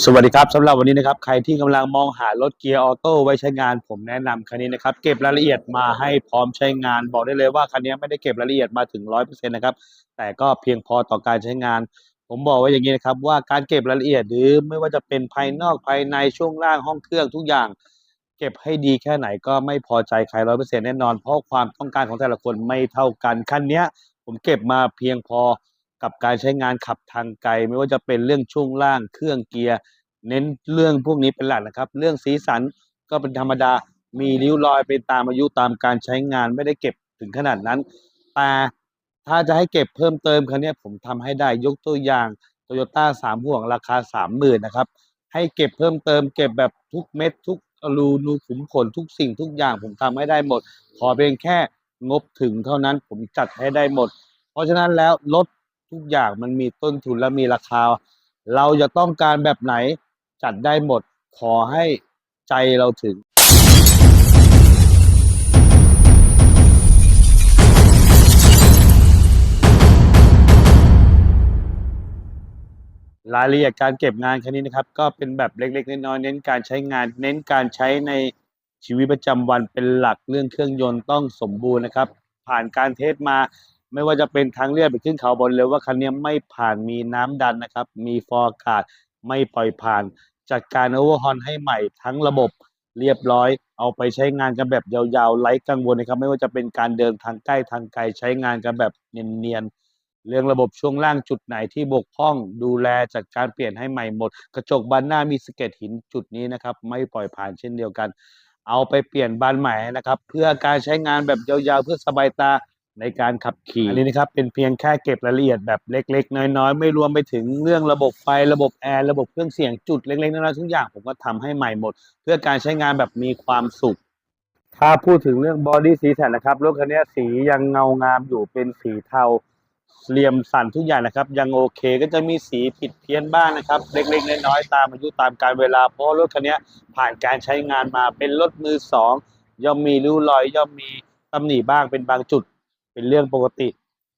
สวัสดีครับสำหรับวันนี้นะครับ ใครที่กำลังมองหารถเกียร์ออโต้ไว้ใช้งาน ผมแนะนำคันนี้นะครับ เก็บรายละเอียดมาให้พร้อมใช้งาน บอกได้เลยว่าคันนี้ไม่ได้เก็บรายละเอียดมาถึงร้อยเปอร์เซ็นต์นะครับ แต่ก็เพียงพอต่อการใช้งาน ผมบอกไว้อย่างนี้นะครับ ว่าการเก็บรายละเอียดหรือไม่ว่าจะเป็นภายนอกภายในช่วงล่างห้องเครื่องทุกอย่าง เก็บให้ดีแค่ไหนก็ไม่พอใจใครร้อยเปอร์เซ็นต์แน่นอนเพราะความต้องการของแต่ละคนไม่เท่ากันคันนี้ผมเก็บมาเพียงพอ กับการใช้งานขับทางไกล ไม่ว่าจะเป็นเรื่องช่วงล่างเครื่องเกียร์ เน้นเรื่องพวกนี้เป็นหลักนะครับ เรื่องสีสันก็เป็นธรรมดามีริ้วรอยไปตามอายุตามการใช้งานไม่ได้เก็บถึงขนาดนั้น แต่ถ้าจะให้เก็บเพิ่มเติมครั้นี้ยผมทำให้ได้ยกตัวอย่าง Toyota สามห่วงราคาสามหมื่นนะครับ ให้เก็บเพิ่มเติมเก็บแบบทุกเม็ดทุกรูนูขุมขนทุกสิ่งทุกอย่างผมทำให้ได้หมด ขอเพียงแค่งบถึงเท่านั้นผมจัดให้ได้หมด เพราะฉะนั้นแล้วรถ ทุกอย่างมันมีต้นทุนและมีราคา เราจะต้องการแบบไหนจัดได้หมดขอให้ใจเราถึง รายละเอียดการเก็บงานคันนี้นะครับ ก็เป็นแบบเล็ก ๆ น้อยๆเน้นการใช้งาน เน้นการใช้ในชีวิตประจำวันเป็นหลักเรื่องเครื่องยนต์ต้องสมบูรณ์นะครับ ผ่านการเทสมา ไม่ว่าจะเป็นทางเรียบไปขึ้นเขาบนเลยว่าคันนี้ไม่ผ่านมีน้ำดันนะครับ มีฟอร์กาศไม่ปล่อยผ่าน จัดการโอเวอร์ฮอนให้ใหม่ทั้งระบบเรียบร้อย เอาไปใช้งานกันแบบยาวๆไร้กังวลนะครับ ไม่ว่าจะเป็นการเดินทางใกล้ทางไกลใช้งานกันแบบเนียนๆเรื่องระบบช่วงล่างจุดไหนที่บกพร่องดูแลจัดการเปลี่ยนให้ใหม่หมด กระจกบานหน้ามีสเก็ดหินจุดนี้นะครับ ไม่ปล่อยผ่านเช่นเดียวกัน เอาไปเปลี่ยนบานใหม่นะครับ เพื่อการใช้งานแบบยาวๆเพื่อสบายตา ในการขับขี่อันนี้นะครับเป็นเพียงแค่เก็บรายละเอียดแบบเล็ก ๆ น้อยๆ ไม่รวมไปถึงเรื่องระบบไฟระบบแอร์ระบบเครื่องเสียงจุดเล็กๆน้อยๆทุกอย่างผมก็ทำให้ใหม่หมด เพื่อการใช้งานแบบมีความสุข ถ้าพูดถึงเรื่องบอดี้สีสันนะครับรถคันนี้สียังเงางามอยู่เป็นสีเทาเหลี่ยมสันทุกอย่างนะครับ ยังโอเคก็จะมีสีผิดเพี้ยนบ้างนะครับ เล็กๆน้อยๆตามอายุตามการเวลา เพราะรถคันนี้ผ่านการใช้งานมาเป็นรถมือสองย่อมมีริ้วรอยย่อมมีตำหนิบ้างเป็นบางจุด เป็นเรื่องปกติ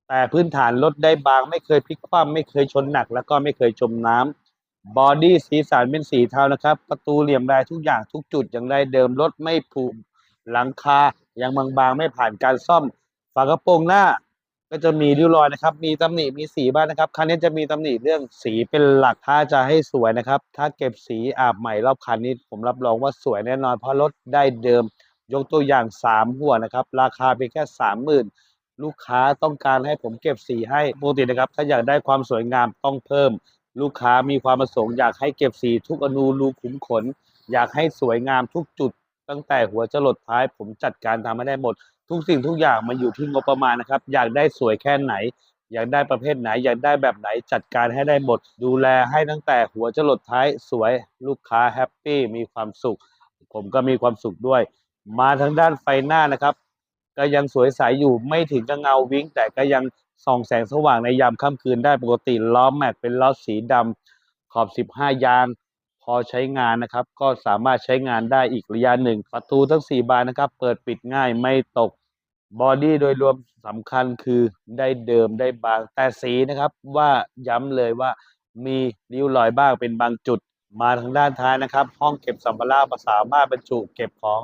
แต่พื้นฐานรถได้บาง ไม่เคยพลิกคว่ำไม่เคยชนหนัก แล้วก็ไม่เคยจมน้ำบอดี้สีสันเป็นสีเทานะครับ ประตูเหลี่ยมลายทุกอย่างทุกจุดอยังได้เดิมรถไม่ผุหลังคายังบางๆไม่ผ่านการซ่อม ฝากระโปรงหน้าก็จะมีริ้วรอยนะครับ มีตำหนิมีสีบ้างนะครับ คันนี้จะมีตำหนิเรื่องสีเป็นหลัก ถ้าจะให้สวยนะครับ ถ้าเก็บสีอาบใหม่รอบคันนี้ผมรับรองว่าสวยแน่นอน เพราะรถได้เดิม ยกตัวอย่างสามหัวนะครับ ราคาเพียงแค่สามหมื่น ลูกค้าต้องการให้ผมเก็บสีให้ปกตินะครับ ถ้าอยากได้ความสวยงามต้องเพิ่ม ลูกค้ามีความประสงค์อยากให้เก็บสีทุกอนูรูขุมขน อยากให้สวยงามทุกจุด ตั้งแต่หัวจรดท้าย ผมจัดการทำให้ได้หมด ทุกสิ่งทุกอย่างมันอยู่ที่งบประมาณนะครับ อยากได้สวยแค่ไหน อยากได้ประเภทไหน อยากได้แบบไหนจัดการให้ได้หมด ดูแลให้ตั้งแต่หัวจรดท้ายสวยลูกค้าแฮปปี้มีความสุข ผมก็มีความสุขด้วย มาทางด้านไฟหน้านะครับ ก็ยังสวยใสอยู่ไม่ถึงกับเงาวิ้งแต่ก็ยังส่องแสงสว่างในยามค่ำคืนได้ปกติล้อแม็กเป็นล้อสีดำขอบ 15 ยาง พอใช้งานนะครับ ก็สามารถใช้งานได้อีกระยะหนึ่ง ประตูทั้ง 4 บานนะครับ เปิดปิดง่ายไม่ตกบอดี้โดยรวมสำคัญคือได้เดิมได้บางแต่สีนะครับว่าย้ำเลยว่ามีริ้วรอยบ้างเป็นบางจุดมาทางด้านท้ายนะครับ ห้องเก็บสัมภาระสามารถบรรจุเก็บของ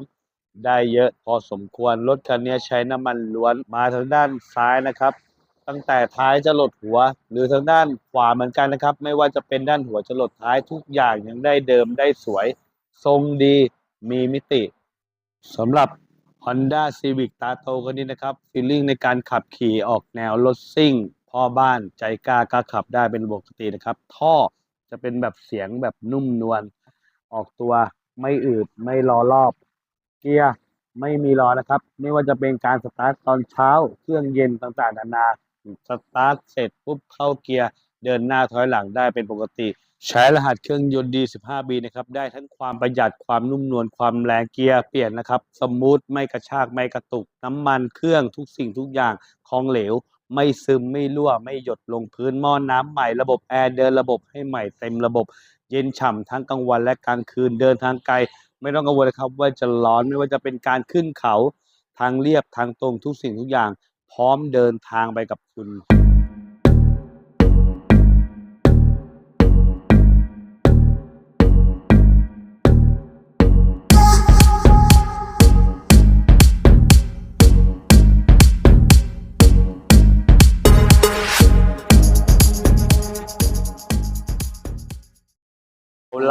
ได้เยอะพอสมควร รถคันนี้ใช้น้ำมันล้วนมาทางด้านซ้ายนะครับ ตั้งแต่ท้ายจะหลดหัว หรือทางด้านขวาเหมือนกันนะครับ ไม่ว่าจะเป็นด้านหัวจะหลดท้ายทุกอย่างยังได้เดิมได้สวย ทรงดีมีมิติสำหรับ Honda Civic ตาโตคันนี้นะครับฟีลลิ่งในการขับขี่ออกแนวรถซิ่ง พ่อบ้านใจกล้ากล้าขับได้เป็นปกตินะครับ ท่อจะเป็นแบบเสียงแบบนุ่มนวลออกตัวไม่อืดไม่รอรอบ เกียร์ไม่มีรอนะครับ ไม่ว่าจะเป็นการสตาร์ทตอนเช้า เครื่องเย็นต่างๆนานา สตาร์ทเสร็จปุ๊บเข้าเกียร์เดินหน้าถอยหลังได้เป็นปกติ ใช้รหัสเครื่องยนต์ D15B นะครับ ได้ทั้งความประหยัดความนุ่มนวลความแรงเกียร์เปลี่ยนนะครับ สมูทไม่กระชากไม่กระตุก น้ำมันเครื่องทุกสิ่งทุกอย่างของเหลว ไม่ซึมไม่รั่วไม่หยดลงพื้นหม้อน้ำใหม่ระบบแอร์เดินระบบให้ใหม่เต็มระบบ เย็นฉ่ำทั้งกลางวันและกลางคืนเดินทางไกล ไม่ต้องกังวลนะครับ ว่าจะร้อนไม่ว่าจะเป็นการขึ้นเขาทางเรียบทางตรงทุกสิ่งทุกอย่าง พร้อมเดินทางไปกับคุณ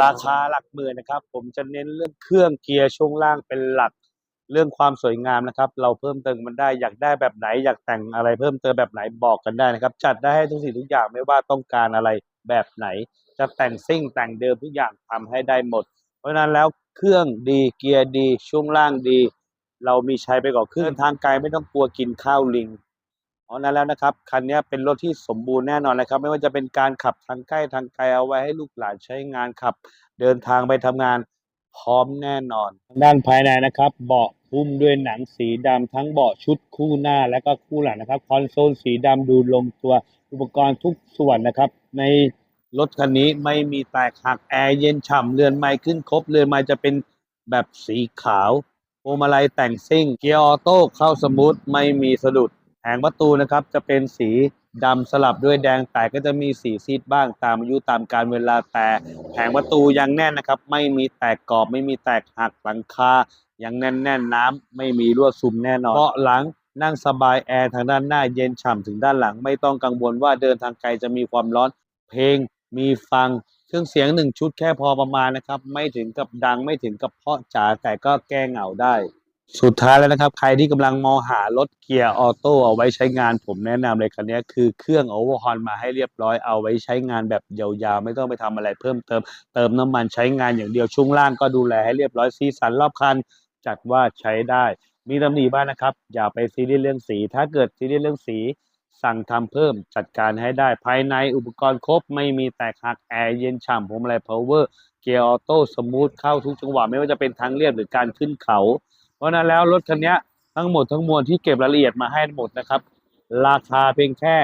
ราคาหลักหมื่นนะครับ ผมจะเน้นเรื่องเครื่องเกียร์ช่วงล่างเป็นหลักเรื่องความสวยงามนะครับ เราเพิ่มเติมมันได้อยากได้แบบไหน อยากแต่งอะไรเพิ่มเติมแบบไหนบอกกันได้นะครับ จัดได้ให้ทุกสิ่งทุกอย่างไม่ว่าต้องการอะไรแบบไหน จะแต่งซิ่งแต่งเดิมทุกอย่างทำให้ได้หมด เพราะฉะนั้นแล้วเครื่องดีเกียร์ดีช่วงล่างดี เรามีใช้ไปก่อนเครื่องทางไกลไม่ต้องกลัวกินข้าวลิง เพราะฉะนั้นแล้วนะครับคันนี้เป็นรถที่สมบูรณ์แน่นอนนะครับ ไม่ว่าจะเป็นการขับทางใกล้ทางไกลเอาไว้ให้ลูกหลานใช้งานขับ เดินทางไปทำงานพร้อมแน่นอน ด้านภายในนะครับ เบาะหุ้มด้วยหนังสีดำทั้งเบาะชุดคู่หน้าและก็คู่หลังนะครับคอนโซลสีดำดูลงตัวอุปกรณ์ทุกส่วนนะครับ ในรถคันนี้ไม่มีแตกหักแอร์เย็นฉ่ำเรือนไม้ขึ้นครบเรือนไม้จะเป็นแบบสีขาวพวงมาลัยแต่งซิ่งเกียร์ออโต้เข้าสมูทไม่มีสะดุด แผงประตูนะครับจะเป็นสีดำสลับด้วยแดงแต่ก็จะมีสีซีดบ้างตามอายุตามการเวลาแต่แผงประตูยังแน่นนะครับ ไม่มีแตกกรอบไม่มีแตกหักหลังคายังแน่นแน่นน้ำไม่มีรั่วซึมแน่นอนเบาะหลังนั่งสบายแอร์ทางด้านหน้าเย็นฉ่ำถึงด้านหลัง ไม่ต้องกังวลว่าเดินทางไกลจะมีความร้อน เพลงมีฟังเครื่องเสียงหนึ่งชุดแค่พอประมาณนะครับ ไม่ถึงกับดังไม่ถึงกับเพาะจ๋าแต่ก็แก้เหงาได้ สุดท้ายแล้วนะครับ ใครที่กำลังมองหารถเกียร์ออโต้เอาไว้ใช้งานผมแนะนำเลยคันนี้คือเครื่องโอเวอร์ฮอนมาให้เรียบร้อยเอาไว้ใช้งานแบบยาวๆ ไม่ต้องไปทำอะไรเพิ่มเติม เติมน้ำมันใช้งานอย่างเดียวช่วงล่างก็ดูแลให้เรียบร้อยสีสันรอบคัน จัดว่าใช้ได้ มีตำหนิบ้างนะครับ อย่าไปซีเรียสเรื่องสี ถ้าเกิดซีเรียสเรื่องสี สั่งทำเพิ่มจัดการให้ได้ภายในอุปกรณ์ครบไม่มีแตกหักแอร์เย็นฉ่ำผมอะไรพาวเวอร์เกียร์ออโต้สมูทเข้าทุกจังหวะไม่ว่าจะเป็นทางเรียบหรือการขึ้นเขา เพราะนั้นแล้วรถคันนี้ทั้งหมดทั้งมวลที่เก็บรายละเอียดมาให้หมดนะครับ ราคาเพียงแค่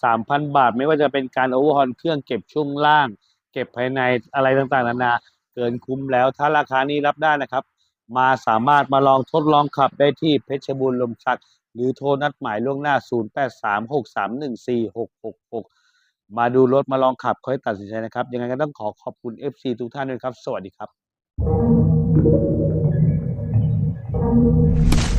63,000 บาท ไม่ว่าจะเป็นการโอเวอร์ฮอนเครื่องเก็บช่วงล่าง เก็บภายในอะไรต่างๆนานาเกินคุ้มแล้วถ้าราคานี้รับได้นะครับ มาสามารถมาลองทดลองขับได้ที่เพชรบูรณ์ลมสัก หรือโทรนัดหมายล่วงหน้า 0836314666 มาดูรถมาลองขับค่อยตัดสินใจนะครับ ยังไงก็ต้องขอขอบคุณ FC ทุกท่านด้วยครับ สวัสดีครับ Thank you.